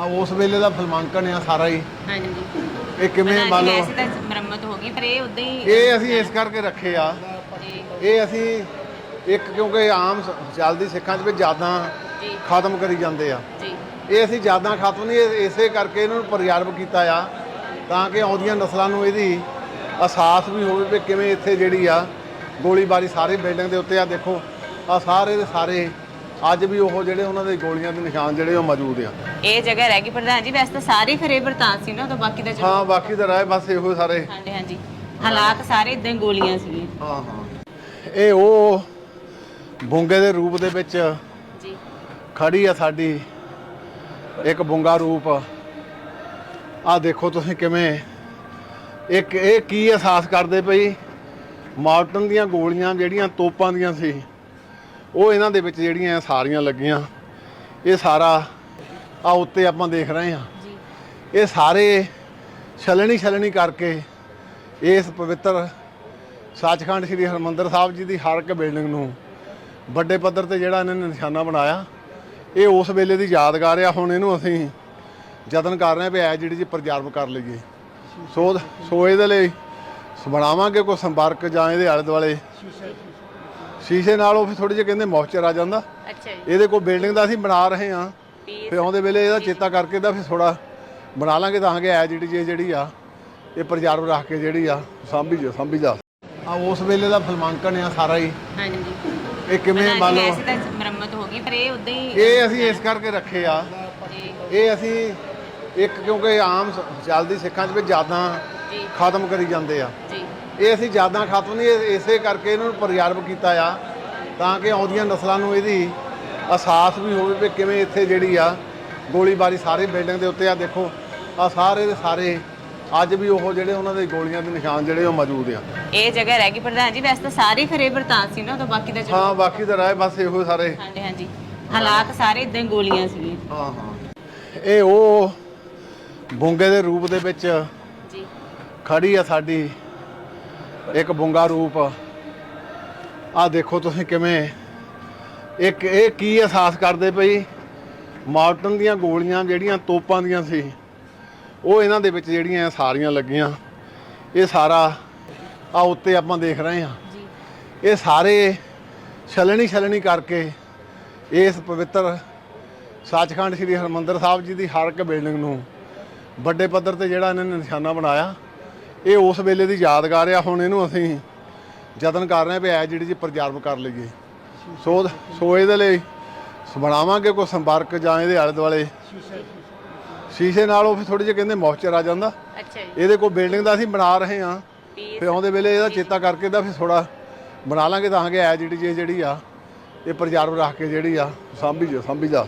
ਆ ਉਸ ਵੇਲੇ ਦਾ ਫਿਲਮਾਂਕਨ ਆ ਸਾਰਾ ਹੀ। ਹਾਂਜੀ। ਇਹ ਕਿਵੇਂ ਮੰਨ ਲਓ? ਵੈਸੇ ਤਾਂ ਮੁਰੰਮਤ ਹੋ ਗਈ ਪਰ ਇਹ ਉਦਾਂ ਹੀ ਇਹ ਅਸੀਂ ਇਸ ਕਰਕੇ ਰੱਖੇ ਆ। ਇਹ ਅਸੀਂ ਇੱਕ ਕਿਉਂਕਿ ਆਮ ਸ- ਚੱਲਦੀ ਸਿੱਖਾਂ 'ਚ ਵੀ ਯਾਦਾਂ ਜੀ। ਖਤਮ ਕਰੀ ਜਾਂਦੇ ਆ। ਜੀ। ਇਹ ਅਸੀਂ ਯਾਦਾਂ ਖਤਮ ਨਹੀਂ ਇਹ ਇਸੇ ਕਰਕੇ ਇਹਨਾਂ ਨੂੰ ਪ੍ਰੀਜ਼ਰਵ ਕੀਤਾ ਆ ਤਾਂ ਕਿ ਆਉਂਦੀਆਂ ਨਸਲਾਂ ਨੂੰ ਇਹਦੀ ਅਹਿਸਾਸ ਵੀ ਹੋਵੇ ਵੀ ਕਿਵੇਂ ਇੱਥੇ ਜਿਹੜੀ ਆ ਗੋਲੀਬਾਰੀ ਸਾਰੇ ਬਿਲਡਿੰਗ ਦੇ ਉੱਤੇ ਆ। ਦੇਖੋ ਆ ਸਾਰੇ ਦੇ ਸਾਰੇ ਅੱਜ ਵੀ ਉਹ ਜਿਹੜੇ ਉਹਨਾਂ ਦੇ ਗੋਲੀਆਂ ਦੇ ਨਿਸ਼ਾਨ ਜਿਹੜੇ ਉਹ ਮੌਜੂਦ ਆ। ਇਹ ਜਗ੍ਹਾ ਰਹਿ ਗਈ ਪ੍ਰਧਾਨ ਜੀ ਵੈਸੇ ਤਾਂ ਸਾਰੇ ਖਰੇ ਬਰਤਾਨ ਸੀ ਨਾ ਤਾਂ ਬਾਕੀ ਦਾ ਹਾਂ ਬਾਕੀ ਤਾਂ ਰਾਏ ਬਸ ਇਹੋ ਸਾਰੇ। ਹਾਂਜੀ ਹਾਂਜੀ। ਹਾਲਾਤ ਸਾਰੇ ਇਦਾਂ ਗੋਲੀਆਂ ਸੀਗੀਆਂ। ਹਾਂ ਹਾਂ। ਇਹ ਉਹ ਬੁੰਗੇ ਦੇ ਰੂਪ ਦੇ ਵਿੱਚ ਜੀ। ਖੜੀ ਆ ਸਾਡੀ ਇੱਕ ਬੁੰਗਾ ਰੂਪ। ਆ ਦੇਖੋ ਤੁਸੀਂ ਕਿਵੇਂ ਇੱਕ ਇਹ ਕੀ ਅਹਿਸਾਸ ਕਰਦੇ ਪਈ ਮਾਰਟਨ ਦੀਆਂ ਗੋਲੀਆਂ ਜਿਹੜੀਆਂ ਤੋਪਾਂ ਦੀਆਂ ਸੀ। ਉਹ ਇਹਨਾਂ ਦੇ ਵਿੱਚ ਜਿਹੜੀਆਂ ਸਾਰੀਆਂ ਲੱਗੀਆਂ ਇਹ ਸਾਰਾ ਆ ਉੱਤੇ ਆਪਾਂ ਦੇਖ ਰਹੇ ਹਾਂ। ਜੀ। ਇਹ ਸਾਰੇ ਛਲਣੀ ਛਲਣੀ ਕਰਕੇ ਇਸ ਪਵਿੱਤਰ ਸੱਚਖੰਡ ਸ੍ਰੀ ਹਰਮੰਦਰ ਸਾਹਿਬ ਜੀ ਦੀ ਹਰ ਇੱਕ ਬਿਲਡਿੰਗ ਨੂੰ ਵੱਡੇ ਪੱਧਰ ਤੇ ਜਿਹੜਾ ਇਹਨਾਂ ਨੇ ਨਿਸ਼ਾਨਾ ਬਣਾਇਆ ਇਹ ਉਸ ਵੇਲੇ ਦੀ ਯਾਦਗਾਰ ਆ। ਹੁਣ ਇਹਨੂੰ ਅਸੀਂ ਯਤਨ ਕਰ ਰਹੇ ਹਾਂ ਵੀ ਐ ਜਿਹੜੀ ਜੀ ਪ੍ਰਜਰਵ ਕਰ ਲਈਏ। ਸੋ ਸੋ ਇਹਦੇ ਲਈ ਬਣਾਵਾਂਗੇ ਕੋਈ ਸੰਪਰਕ ਜਾਂ ਇਹਦੇ ਆਲੇ ਦੁਆਲੇ ਸ਼ੀਸ਼ੇ ਨਾਲ ਉਹ ਫਿਰ ਥੋੜੀ ਜਿਹੀ ਕਹਿੰਦੇ ਮੌਇਸਚਰ ਆ ਜਾਂਦਾ। ਅੱਛਾ ਜੀ। ਇਹਦੇ ਕੋਈ ਬਿਲਡਿੰਗ ਦਾ ਅਸੀਂ ਬਣਾ ਰਹੇ ਹਾਂ। ਫਿਰ ਆਉਂਦੇ ਵੇਲੇ ਇਹਦਾ ਚੇਤਾ ਕਰਕੇ ਦਾ ਫਿਰ ਥੋੜਾ ਬਣਾ ਲਾਂਗੇ ਤਾਂ ਕਿ ਐ ਜਿਹੜੀ ਚੀਜ਼ ਜਿਹੜੀ ਆ ਇਹ ਪ੍ਰਜਰਵ ਰੱਖ ਕੇ ਜਿਹੜੀ ਆ ਸਾਂਭੀ ਜਾ ਸਾਂਭੀ ਜਾ। ਆ ਉਸ ਵੇਲੇ ਦਾ ਫਿਲਮਾਂਕਨ ਆ ਸਾਰਾ ਹੀ। ਹਾਂਜੀ। ਇਹ ਕਿਵੇਂ ਮੰਨ ਲਓ ਵੈਸੇ ਤਾਂ ਮੁਰੰਮਤ ਹੋ ਗਈ ਪਰ ਇਹ ਉਦਾਂ ਹੀ ਇਹ ਅਸੀਂ ਇਸ ਕਰਕੇ ਰੱਖੇ ਆ। ਜੀ। ਇਹ ਅਸੀਂ ਇੱਕ ਕਿਉਂਕਿ ਆਮ ਚੱਲਦੀ ਸਿੱਖਾਂ 'ਚ ਵੀ ਯਾਦਾਂ ਜੀ। ਖਤਮ ਕਰੀ ਜਾਂਦੇ ਆ। ਇਹ ਅਸੀਂ ਯਾਦਾਂ ਖਤਮ ਨਹੀਂ ਇਸੇ ਕਰਕੇ ਇਹਨਾਂ ਨੂੰ ਪ੍ਰੀਜ਼ਰਵ ਕੀਤਾ ਆ ਤਾਂ ਕਿ ਆਉਂਦੀਆਂ ਨਸਲਾਂ ਨੂੰ ਇਹਦੀ ਅਹਿਸਾਸ ਵੀ ਹੋਵੇ ਵੀ ਕਿਵੇਂ ਇੱਥੇ ਜਿਹੜੀ ਆ ਗੋਲੀਬਾਰੀ ਸਾਰੇ ਬਿਲਡਿੰਗ ਦੇ ਉੱਤੇ ਆ। ਦੇਖੋ ਆ ਸਾਰੇ ਦੇ ਸਾਰੇ ਅੱਜ ਵੀ ਉਹ ਜਿਹੜੇ ਉਹਨਾਂ ਦੇ ਗੋਲੀਆਂ ਦੇ ਨਿਸ਼ਾਨ ਜਿਹੜੇ ਉਹ ਮੌਜੂਦ ਆ। ਇਹ ਜਗ੍ਹਾ ਰਹਿ ਗਈ ਪ੍ਰਧਾਨ ਜੀ ਵੈਸੇ ਤਾਂ ਸਾਰੇ ਖਰੇ ਬਰਤਾਨ ਸੀ ਨਾ ਤਾਂ ਬਾਕੀ ਦਾ ਹਾਂ ਬਾਕੀ ਤਾਂ ਰਾਏ ਬਸ ਇਹੋ ਸਾਰੇ। ਹਾਂਜੀ ਹਾਂਜੀ। ਹਾਲਾਤ ਸਾਰੇ ਇਦਾਂ ਗੋਲੀਆਂ ਸੀਗੀਆਂ। ਹਾਂ ਹਾਂ। ਇਹ ਉਹ ਬੁੰਗੇ ਦੇ ਰੂਪ ਦੇ ਵਿੱਚ ਜੀ। ਖੜੀ ਆ ਸਾਡੀ ਇੱਕ ਬੁੰਗਾ ਰੂਪ। ਆ ਦੇਖੋ ਤੁਸੀਂ ਕਿਵੇਂ। ਇੱਕ ਇਹ ਕੀ ਅਹਿਸਾਸ ਕਰਦੇ ਪਈ ਮਾਰਟਨ ਦੀਆਂ ਗੋਲੀਆਂ ਜਿਹੜੀਆਂ ਤੋਪਾਂ ਦੀਆਂ ਸੀ ਉਹ ਇਹਨਾਂ ਦੇ ਵਿੱਚ ਜਿਹੜੀਆਂ ਸਾਰੀਆਂ ਲੱਗੀਆਂ। ਇਹ ਸਾਰਾ ਆ ਉੱਤੇ ਆਪਾਂ ਦੇਖ ਰਹੇ ਹਾਂ। ਇਹ ਸਾਰੇ ਛਲਣੀ ਛਲਣੀ ਕਰਕੇ ਇਸ ਪਵਿੱਤਰ ਸੱਚਖੰਡ ਸ੍ਰੀ ਹਰਮੰਦਰ ਸਾਹਿਬ ਜੀ ਦੀ ਹਰ ਇੱਕ ਬਿਲਡਿੰਗ ਨੂੰ ਵੱਡੇ ਪੱਧਰ ਤੇ ਜਿਹੜਾ ਇਹਨਾਂ ਨੇ ਨਿਸ਼ਾਨਾ ਬਣਾਇਆ। ਇਹ ਉਸ ਵੇਲੇ ਦੀ ਯਾਦਗਾਰ ਆ ਹੁਣ ਇਹਨੂੰ ਅਸੀਂ ਯਤਨ ਕਰ ਰਹੇ ਹਾਂ ਵੀ ਐ ਜਿਹੜੀ ਜੀ ਪ੍ਰਜਰਵ ਕਰ ਲਈਏ। ਸੋ ਸੋ ਇਹਦੇ ਲਈ ਬਣਾਵਾਂਗੇ ਕੋਈ ਸੰਪਰਕ ਜਾਂ ਇਹਦੇ ਆਲੇ ਦੁਆਲੇ ਸ਼ੀਸ਼ੇ ਨਾਲ ਉਹ ਫਿਰ ਥੋੜੀ ਜਿਹੀ ਕਹਿੰਦੇ ਮੌਇਸਚਰ ਆ ਜਾਂਦਾ। ਅੱਛਾ ਜੀ। ਇਹਦੇ ਕੋਈ ਬਿਲਡਿੰਗ ਦਾ ਅਸੀਂ ਬਣਾ ਰਹੇ ਪੀਸ ਫਿਰ ਆਉਂਦੇ ਵੇਲੇ ਇਹਦਾ ਚੇਤਾ ਕਰਕੇ ਦਾ ਫਿਰ ਥੋੜਾ ਬਣਾ ਲਾਂਗੇ ਤਾਂ ਕਿ ਐ ਜਿਹੜੀ ਜਿਹੜੀ ਆ ਇਹ ਪ੍ਰਜਰਵ ਰੱਖ ਕੇ ਜਿਹੜੀ ਆ ਸਾਂਭੀ ਜਾ ਸਾਂਭੀ ਜਾ।